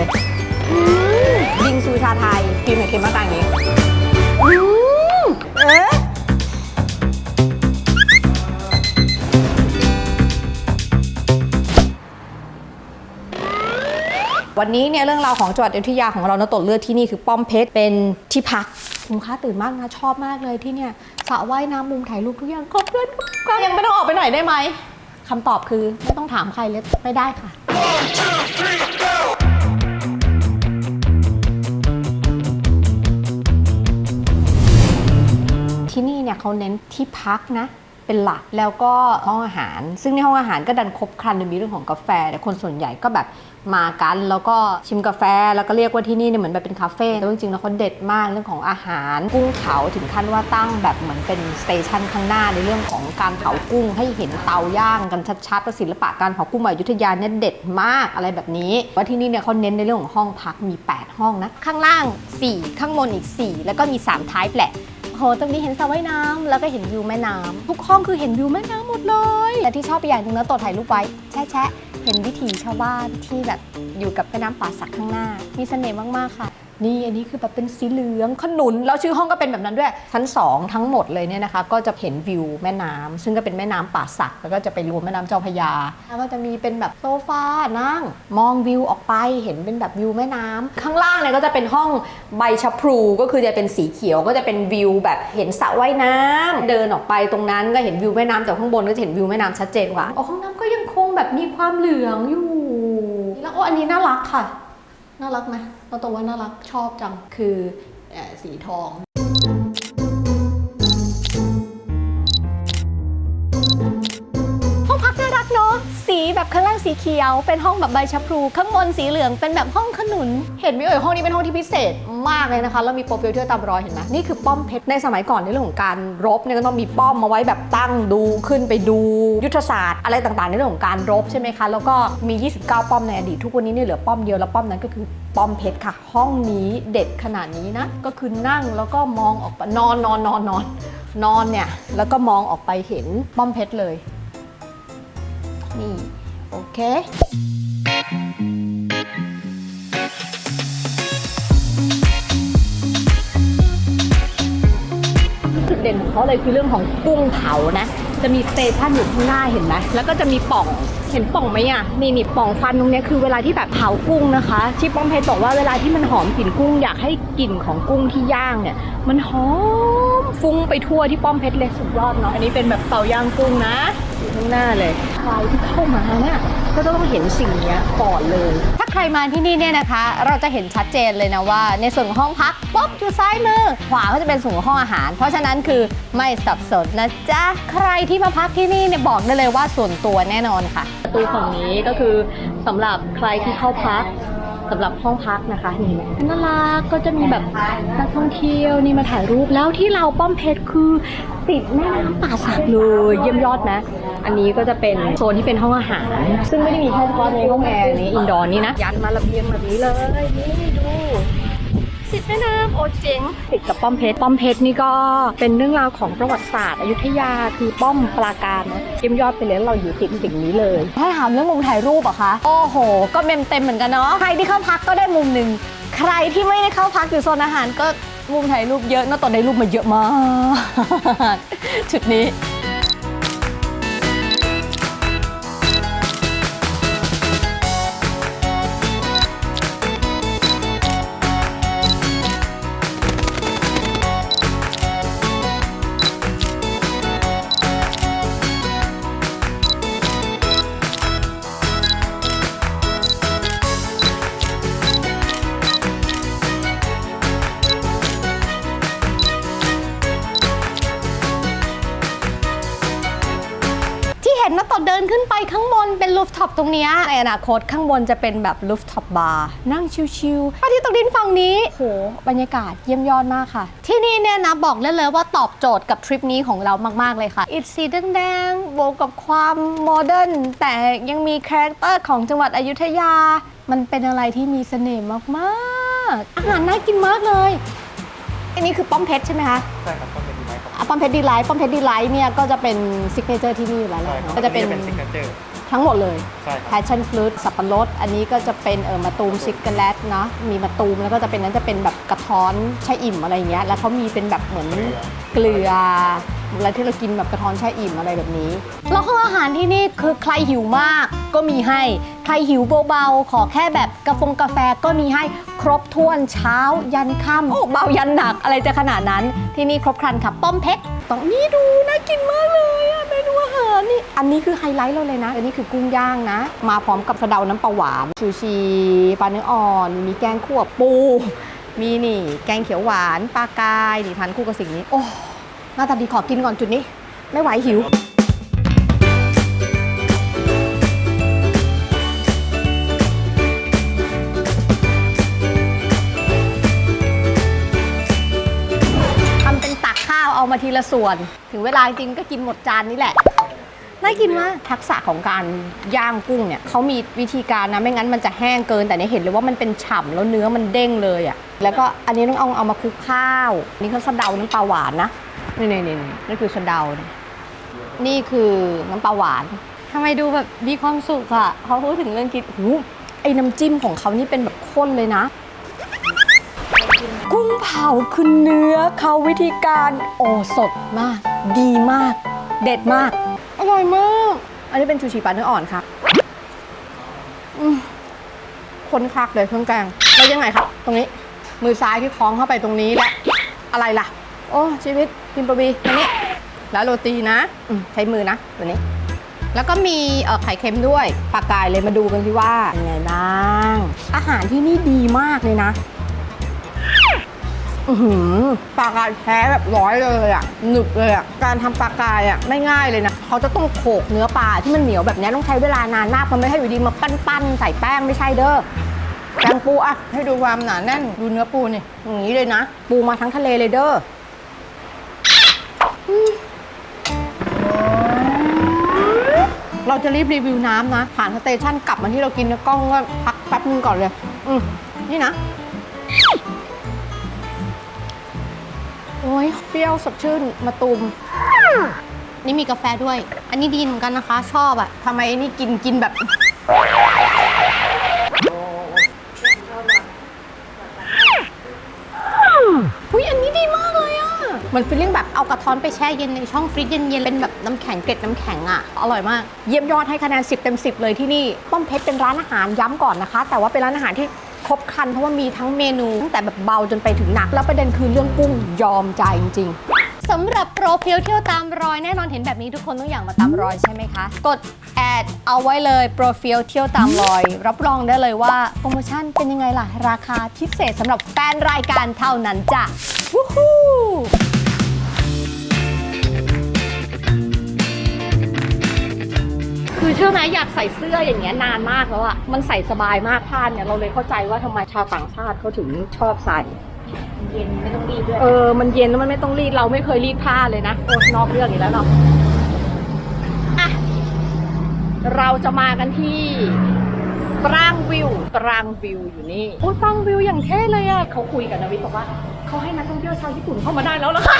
เลยยิงซูชาไทยครีมไข่เค็มมากอย่างนี้วันนี้เนี่ยเรื่องราวของจังหวัดอยุธยาของเราเนาตกเลือดที่นี่คือป้อมเพชรเป็นที่พักคุณค่าตื่นมากนะชอบมากเลยที่เนี่ยสระว่ายน้ำมุมถ่ายรูปทุกอย่างครบเลยยังไม่ต้องออกไปไหนได้ไหมคำตอบคือไม่ต้องถามใครเลยไม่ได้ค่ะ เนี่ยเขาเน้นที่พักนะเป็นหลักแล้วก็ห้องอาหาร ซึ่งในห้องอาหารก็ดันครบครันในมีเรื่องของกาแฟแต่คนส่วนใหญ่ก็แบบมากัน แล้วก็ชิมกาแฟแล้วก็เรียกว่าที่นี่เนี่ยเหมือนแบบเป็นคาเฟ่แต่ว่าจริงๆแล้วเขาเด็ดมากเรื่องของอาหารกุ้งเผาถึงขั้นว่าตั้งแบบเหมือนเป็นสเตชันข้างหน้าในเรื่องของการเผากุ้งให้เห็นเตาย่างกันชัดๆว่าศิลปะการเผากุ้งแบบยุทธยาเนี่ยเด็ดมากอะไรแบบนี้ว่าที่นี่เนี่ยเขาเน้นในเรื่องของห้องพักมี 8 ห้องนะข้างล่าง 4 ข้างบนอีก 4 แล้วก็มี3 type แหละ โหตรงนี้เห็นสระว่ายน้ำแล้วก็เห็นวิวแม่น้ำทุกห้องคือเห็นวิวแม่น้ำหมดเลย แต่ที่ชอบไปอย่างหนึงนะตัวถ่ายรูปไว้แชะแชะเห็นวิถีชาวบ้านที่แบบอยู่กับแม่น้ำป่าสักข้างหน้า มีเสน่ห์มากๆค่ะ นี่อันนี้คือแบบเป็นสีเหลืองขนุนแล้วชื่อห้องก็เป็นแบบนั้นด้วย ชั้น 2 ทั้งหมดเลยเนี่ยนะคะ ก็จะเห็นวิวแม่น้ำซึ่งก็เป็นแม่น้ำป่าสัก แล้วก็จะไปรวมแม่น้ำเจ้าพระยาแล้วก็จะมีเป็นแบบโซฟานั่ง มองวิวออกไปเห็นเป็นแบบวิวแม่น้ำข้างล่างเนี่ยก็จะเป็นห้องใบชะพลูก็คือจะเป็นสีเขียวก็จะเป็นวิวแบบเห็นสระว่ายน้ำเดินออกไปตรงนั้นก็เห็นวิวแม่น้ำจากข้างบนก็จะเห็นวิวแม่น้ำชัดเจนกว่าโอ้ห้องน้ำก็ยังคงแบบมีความเหลืองอยู่แล้วโอ้อันนี้น่ารักค่ะ น่ารักไหมเราตัวว่าน่ารักชอบจังคือสีทอง แบบข้างล่างสีเขียว เป็นห้องแบบใบชะพลูข้างบนสีเหลืองเป็นแบบห้องขนุน เห็นไหมเอ่ยห้องนี้เป็นห้องที่พิเศษมากเลยนะคะแล้วมีโปรฟิลเตอร์ตามรอยเห็นไหมนี่คือป้อมเพชรในสมัยก่อนในเรื่องของการรบเนี่ยก็ต้องมีป้อมมาไว้แบบตั้งดูขึ้นไปดูยุทธศาสตร์อะไรต่างๆ ในเรื่องของการรบใช่ไหมคะแล้วก็มี 29 ป้อมในอดีตทุกวันนี้เนี่ยเหลือป้อมเดียวแล้วป้อมนั้นก็คือป้อมเพชรค่ะ ห้องนี้เด็ดขนาดนี้นะก็คือนั่งแล้วก็มองออกนอนนอนนอนนอนนอนเนี่ยแล้วก็มองออกไปเห็นป้อมเพชรเลยนี่ คจุดเด่นของเขาเลยคือเรื่องของกุ้งเผานะ จะมีสเตชันอยู่ข้างหน้าเห็นไหมแล้วก็จะมีป่อง เห็นป่องไหมอะ นี่นี่ป่องควันตรงเนี้ยคือเวลาที่แบบเผากุ้งนะคะที่ป้อมเพชรบอกว่าเวลาที่มันหอมกลิ่นกุ้งอยากให้กลิ่นของกุ้งที่ย่างเนี่ย มันหอมฟุ้งไปทั่วที่ป้อมเพชรเลยสุดยอดเนาะ อันนี้เป็นแบบเตาย่างกุ้งนะ ข้างหน้าเลยใครที่เข้ามาเนี่ยก็ต้องเห็นสิ่งเนี้ยก่อนเลย ถ้าใครมาที่นี่เนี่ยนะคะ เราจะเห็นชัดเจนเลยนะว่า ในส่วนของห้องพักปุ๊บอยู่ซ้ายมือ ขวาก็จะเป็นส่วนของห้องอาหาร เพราะฉะนั้นคือไม่สับสนนะจ๊ะ ใครที่มาพักที่นี่เนี่ยบอกได้เลยว่าส่วนตัวแน่นอนค่ะ ประตูฝั่งนี้ก็คือสำหรับใครที่เข้าพัก สำหรับห้องพักนะคะนี่น่ารักก็จะมีแบบนักท่องเที่ยวนี่มาถ่ายรูปแล้วที่เราป้อมเพชรคือติดแม่น้ำป่าสักเลยเยี่ยมยอดนะ อันนี้ก็จะเป็นโซนที่เป็นห้องอาหาร ซึ่งไม่ได้มีแค่เฉพาะในห้องแอร์นี้อินดอร์นี่นะยัดมาระเบียงแบบนี้เลยนี่ดู ติดแม่น้ำโอเจ๋งติดกับป้อมเพชร ป้อมเพชรนี่ก็เป็นเรื่องราวของประวัติศาสตร์อยุธยาคือป้อมปราการนะเยี่ยมยอดไปเลยเราอยู่ติดสิ่งนี้เลย ถ้าถามเรื่องมุมถ่ายรูปอะคะ โอ้โห ก็เมมเต็มเหมือนกันเนาะ ใครที่เข้าพักก็ได้มุมหนึ่ง ใครที่ไม่ได้เข้าพักอยู่โซนอาหารก็มุมถ่ายรูปเยอะนะตอนได้รูปมาเยอะมากจุดนี้ นนะต่อเดินขึ้นไปข้างบนเป็นลูฟท็อปตรงเนี้ยในอนาคตข้างบนจะเป็นแบบลูฟท็อปบาร์นั่งชิลๆพระอาทิตย์ตกดินฝั่งนี้โหบรรยากาศเยี่ยมยอดมากค่ะ ที่นี่เนี่ยนะบอกได้เลยว่าตอบโจทย์กับทริปนี้ของเรามาก ๆ เลยค่ะอิฐสีแดงๆบวกกับความโมเดิร์นแต่ยังมีคาแรคเตอร์ของจังหวัดอยุธยา มันเป็นอะไรที่มีเสน่ห์มากๆ อาหารน่ากินมากเลย อันนี้คือป้อมเพชรใช่ไหมคะ ใช่ครับต้องเป็นดีไหมครับอะ ป้อมเพชรดีไลท์ป้อมเพชรดีไลท์เนี่ยก็จะเป็นซิกเนเจอร์ที่นี่อยู่แล้วแหใช่ละครับก็จะเป็นเป็นซิกเนเจอร์ทั้งหมดเลย ใช่ครับ passion fruit สับปะรด อันนี้ก็จะเป็นเออมะตูมชิคโกแลตเนาะมีมะตูมแล้วก็จะเป็นนั้นจะเป็นแบบกระท้อนแช่อิ่มอะไรอย่างเงี้ยแล้วเขามีเป็นแบบเหมือนเกลือเวลาที่เรากินแบบกระท้อนแช่อิ่มอะไรแบบนี้ แล้วก็อาหารที่นี่คือใครหิวมากก็มีให้ ใครหิวเบาๆขอแค่แบบกาแฟกาแฟก็มีให้ครบถ้วนเช้ายันค่ำโอ้เบายันหนักอะไรจะขนาดนั้นที่นี่ครบครันค่ะป้อมเพชร ต้องนี่ดูน่ากินมากเลยอะเมนูอาหารนี่อันนี้คือไฮไลท์เราเลยนะอันนี้คือกุ้งย่างนะ มาพร้อมกับสะเดาน้ำปลาหวานชูชีปลาเนื้ออ่อน มีแกงขั่วปู มีนี่ แกงเขียวหวานปลากายนี่ทานคู่กับสิ่งนี้ โอ้หน้าตาดีขอกินก่อนจุดนี้ ไม่ไหวหิว ส่วน ถึงเวลาจริงก็กินหมดจานนี่แหละน่ากินมากทักษะของการย่างกุ้งเนี่ยเขามีวิธีการนะไม่งั้นมันจะแห้งเกิน แต่เนี่ยเห็นเลยว่ามันเป็นฉ่ำแล้วเนื้อมันเด้งเลยอะ่ะแล้วก็อันนี้ต้องเอาเอามาคลุกข้าว นี่เขาสะเดาน้ำปลาหวานนะนี่นี่นี่นี่นี่คือสะเดาเนี่ยนี่คือน้ำปลาหวานทำไมดูแบบมีความสุขอะเขาพูดถึงเรื่องกินหูไอ้น้ำจิ้มของเขานี่เป็นแบบข้นเลยนะ กุ้งเผาคือเนื้อเขาวิธีการโอสดมาก ดีมาก เด็ดมาก อร่อยมาก อันนี้เป็นชูชีปลาเนื้ออ่อนค่ะอืมคนคลักเลยเครื่องแกงแล้วยังไงครับ ตรงนี้ มือซ้ายที่คล้องเข้าไปตรงนี้และ อะไรล่ะ โอ้ชีวิตพิมพ์ปบีอันนี้ แล้วโรตีนะอืมใช้มือนะตัวนี้ แล้วก็มีเอ่อไข่เค็มด้วยปลากายเลยมาดูกันสิว่าเป็นไงบ้าง อาหารที่นี่ดีมากเลยนะอื้อหือ ปลากายแท้แบบร้อยเลยอะหนึบเลยอะการทำปลากายอะไม่ง่ายเลยนะเขาจะต้องโขกเนื้อปลาที่มันเหนียวแบบนี้ต้องใช้เวลานานมากมันไม่ให้อยู่ดีมาปั้นๆใส่แป้งไม่ใช่เด้อแกงปูอะให้ดูความหนาแน่นดูเนื้อปูนี่อย่างนี้เลยนะ ปูมาทั้งทะเลเลยเด้อเราจะรีบรีวิวน้ำนะ ผ่านสเตชันกลับมาที่เรากินนะกล้องก็พักแป๊บนึงก่อนเลย อืมนี่นะ โอ้ยเปรี้ยวสดชื่นมาตูมนี่มีกาแฟด้วย อันนี้ดีเหมือนกันนะคะ ชอบอะทำไมนี่กินกินแบบ อุ้ยอันนี้ดีมากเลยอะมันฟีลลิ่งแบบเอากระท้อนไปแช่เย็นในช่องฟรีซเย็นๆ เป็นแบบน้ำแข็งเกล็ดน้ำแข็งอะอร่อยมาก เยี่ยมยอดให้คะแนน 10 เต็ม 10 เลยที่นี่ ป้อมเพชรเป็นร้านอาหารย้ำก่อนนะคะ แต่ว่าเป็นร้านอาหารที่ค รบครันเพราะว่ามีทั้งเมนูตั้งแต่แบบเบาจนไปถึงหนัก แล้วประเด็นคือเรื่องกุ้งยอมใจจริงๆสำหรับโปรฟิลเที่ยวตามรอยแน่นอนเห็นแบบนี้ทุกคนต้องอย่างมาตามรอยใช่ไหมคะ กดแอดเอาไว้เลยโปรฟิลเที่ยวตามรอย รับรองได้เลยว่าโปรโมชั่นเป็นยังไงล่ะ ราคาพิเศษสำหรับแฟนรายการเท่านั้นจ้ะวู้ฮู้ คือเชื่อไหมอยากใส่เสื้ออย่างเงี้ยนานมากแล้วอะมันใส่สบายมากผ้าเนี่ยเราเลยเข้าใจว่าทำไมชาวต่างชาติเขาถึงชอบใส่ เย็นไม่ต้องรีบด้วยเออ มันเย็นแล้วมันไม่ต้องรีด เราไม่เคยรีดผ้าเลยนะโอ้นอกเรื่องอีกแล้วเนาะอะเราจะมากันที่ปรางวิวปรางวิวอยู่นี่โอ้ยปรางวิวอย่างเท่เลยอะเขาคุยกับนาวิทบอกว่าเขาให้นักท่องเที่ยวชาวญี่ปุ่นเข้ามาได้แล้วเหรอคะ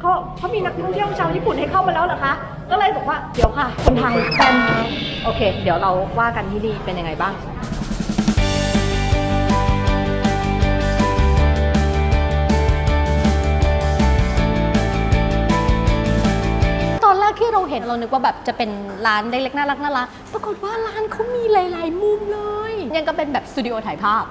เขาเขามีนักท่องเที่ยวชาวญี่ปุ่นให้เข้ามาแล้วเหรอคะ ก็เลยบอกว่าเดี๋ยวค่ะ คนไทยกันโอเค เดี๋ยวเราว่ากันที่นี่เป็นยังไงบ้าง ตอนแรกที่เราเห็นเรานึกว่าแบบจะเป็นร้านเล็กๆน่ารักน่ารักปรากฏว่าร้านเขามีหลาย ๆ มุมเลย ยังก็เป็นแบบสตูดิโอถ่ายภาพ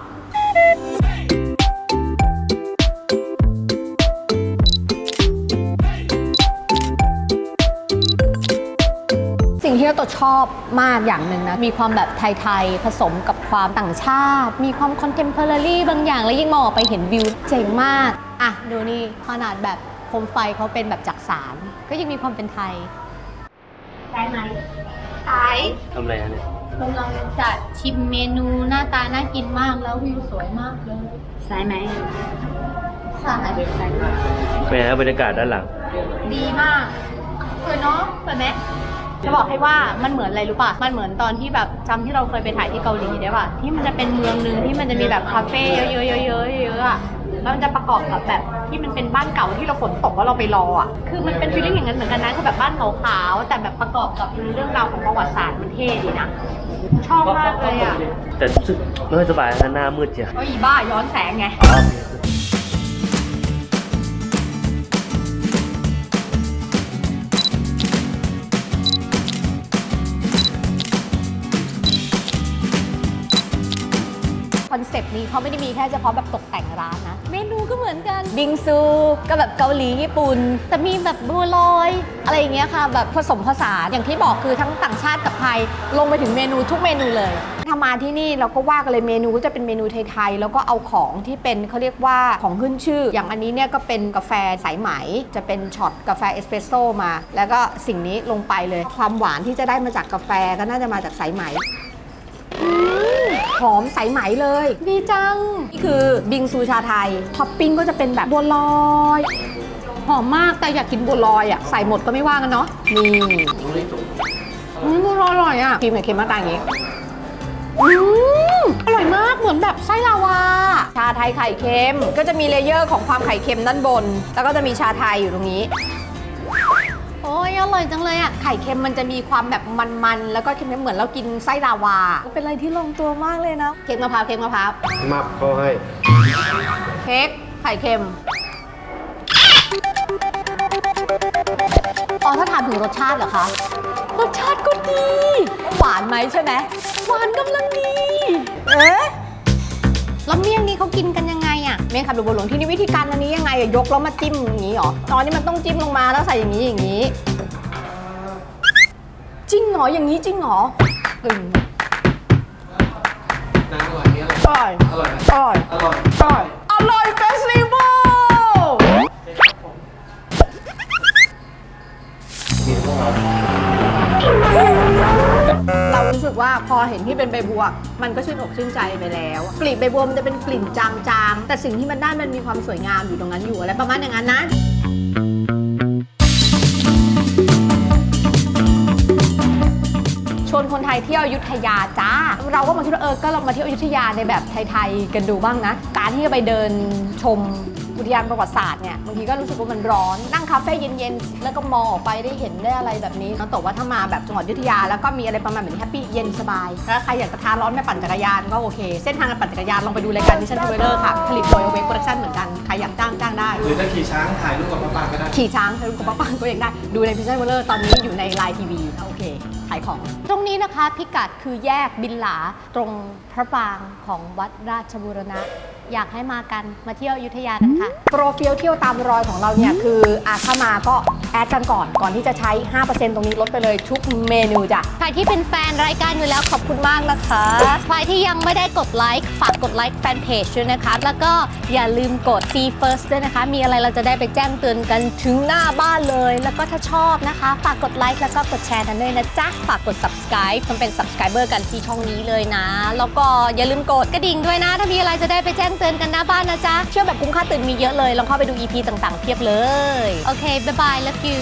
งที่เราตัวชอบมากอย่างหนึ่งนะ มีความแบบไทยๆ ผสมกับความต่างชาติ มีความคอนเทมพอร์รี่บางอย่าง แล้วยิ่งมองออกไปเห็นวิวเจ๋งมาก อะ ดูนี่ขนาดแบบโคมไฟเขาเป็นแบบจักสารก็ยังมีความเป็นไทย ได้ไหมไอทำอะไรอะเนี่ยกำลังจะชิมเมนูหน้าตาน่ากินมากแล้ววิวสวยมากเลยใช่ไหมใช่เป็นไงครับบรรยากาศด้านหลัง ดีมากสวยเนาะสวยไหม จะบอกให้ว่ามันเหมือนอะไรรู้ป่ะ มันเหมือนตอนที่แบบจำที่เราเคยไปถ่ายที่เกาหลีได้ป่ะ ที่มันจะเป็นเมืองหนึ่งที่มันจะมีแบบคาเฟ่เยอะๆเยอะๆเยอะๆอะแล้วมันจะประกอบกับแบบที่มันเป็นบ้านเก่าที่เราฝนตกว่าเราไปรออะ คือมันเป็นฟีลลิ่งอย่างนั้นเหมือนกันนะคือแบบบ้านขาวๆแต่แบบประกอบกับเรื่องราวของประวัติศาสตร์มันเท่ดีนะ ชอบมากเลยอะแต่รู้สึกไม่ค่อยสบายนะหน้ามืดเจียวก็อีบ้าย้อนแสงไงคอ นเซปต์นี้เขาไม่ได้มีแค่เฉพาะแบบตกแต่งร้านนะ เมนูก็เหมือนกัน บิงซูก็แบบเกาหลีญี่ปุ่น แต่มีแบบบัวลอย อะไรอย่างเงี้ยค่ะแบบผสมผสานอย่างที่บอกคือทั้งต่างชาติกับไทย ลงไปถึงเมนูทุกเมนูเลยถ้ามาที่นี่เราก็ว่ากันเลยเมนูก็จะเป็นเมนูไทยๆแล้วก็เอาของที่เป็นเขาเรียกว่าของขึ้นชื่อ อย่างอันนี้เนี่ยก็เป็นกาแฟสายไหม จะเป็นช็อตกาแฟเอสเปรสโซ่มา แล้วก็สิ่งนี้ลงไปเลย ความหวานที่จะได้มาจากกาแฟก็น่าจะมาจากสายไหมอืม หอมใสไหมเลย ดีจัง นี่คือบิงซูชาไทย ท็อปปิ้งก็จะเป็นแบบบัวลอย หอมมากแต่อยากกินบัวลอยอะ ใส่หมดก็ไม่ว่ากันเนาะ นี่อืมบัวลอยอร่อยอะครีมไข่เค็มหน้าตาอย่างนี้อืมอร่อยมากเหมือนแบบไส้ลาวา ชาไทยไข่เค็ม ก็จะมีเลเยอร์ของความไข่เค็มด้านบน แล้วก็จะมีชาไทยอยู่ตรงนี้โอ้ ยอร่อยจังเลยอะ ไข่เค็มมันจะมีความแบบมันๆ แล้วก็เค็มๆเหมือนเรากินไส้ลาวา เป็นอะไรที่ลงตัวมากเลยนะ เค้กมะพร้าวเค้กมะพร้าว มับเขาให้ เค้กไข่เค็ม อ๋อ ถ้าถามถึงรสชาติเหรอคะ รสชาติก็ดี หวานไหมใช่ไหม หวานกำลังดี เอ๊ะ แล้วเมี่ยงนี้เขากินกันยังไง อะเมี่ยงคำดูบัวหลวงที่นี่วิธีการอันนี้ยังไงอะยกแล้วมาจิ้มอย่างนี้เหรอตอนนี้มันต้องจิ้มลงมาแล้วใส่อย่างนี้อย่างนี้จริงเหรออย่างนี้จริงเหรออืมน้ำอร่อยนี้อร่อยอร่อยอร่อยอร่อย อร่อย กว่าพอเห็นที่เป็นใบบัว มันก็ชื่นอกชื่นใจไปแล้ว กลีบใบบัวมันจะเป็นกลิ่นจางๆ แต่สิ่งที่มันได้มันมีความสวยงามอยู่ตรงนั้นอยู่อะไรประมาณอย่างนั้นนะชวนคนไทยเที่ยวอยุธยาจ้า เราก็มาคิดว่าเออก็ลองมาเที่ยวอยุธยาในแบบไทยๆกันดูบ้างนะ การที่จะไปเดินชม อุทยานประวัติศาสตร์เนี่ยบางทีก็รู้สึกว่ามันร้อน นั่งคาเฟ่เย็นๆ แล้วก็มองออกไปได้เห็นได้อะไรแบบนี้น้องตกว่าถ้ามาแบบจังหวัดอยุธยา แล้วก็มีอะไรประมาณแบบนี้แฮปปี้เย็นสบายแล้วใครอยากจะทาร้อนไปปั่นจักรยานก็โอเค เส้นทางการปั่นจักรยานลองไปดูรายการมิชชั่นทเวลเลอร์ค่ะผลิตโดยเวกโปรดักชั่นเหมือนกันใครอยากจ้างจ้างได้ หรือจะขี่ช้างถ่ายรูปกับพระปรางก็ได้ขี่ช้างทะลุกับป้าปังก็ยังได้ดูในพิซซ่าเวลเลอร์ตอนนี้อยู่ในไลน์ทีวีโอเคขายของ ตรงนี้นะคะพิกัดคือแยกบินหลาตรงพระปรางของวัดราชบูรณะ อยากให้มากันมาเที่ยวอยุธยากันค่ะ โปรฟิลเที่ยวตามรอยของเราเนี่ยคืออาถ้ามาก็แอดกันก่อนก่อนที่จะใช้ 5%ตรงนี้ลดไปเลยทุกเมนูจ้ะ ใครที่เป็นแฟนรายการอยู่แล้วขอบคุณมากนะคะ ใครที่ยังไม่ได้กดไลค์ฝากกดไลค์แฟนเพจด้วยนะคะ แล้วก็อย่าลืมกด See First ด้วยนะคะ มีอะไรเราจะได้ไปแจ้งเตือนกันถึงหน้าบ้านเลย แล้วก็ถ้าชอบนะคะ ฝากกดไลค์แล้วก็กดแชร์กันด้วยนะจ๊ะฝากกด subscribe มันเป็น subscriber กันที่ช่องนี้เลยนะ แล้วก็อย่าลืมกดกระดิ่งด้วยนะ ถ้ามีอะไรจะได้ไปแจ้งเตือนกันหน้าบ้านนะจ๊ะ เชื่อแบบคุ้มค่าตื่นมีเยอะเลย ลองเข้าไปดู EP ต่างๆเพียบเลย โอเค บ๊ายบาย love you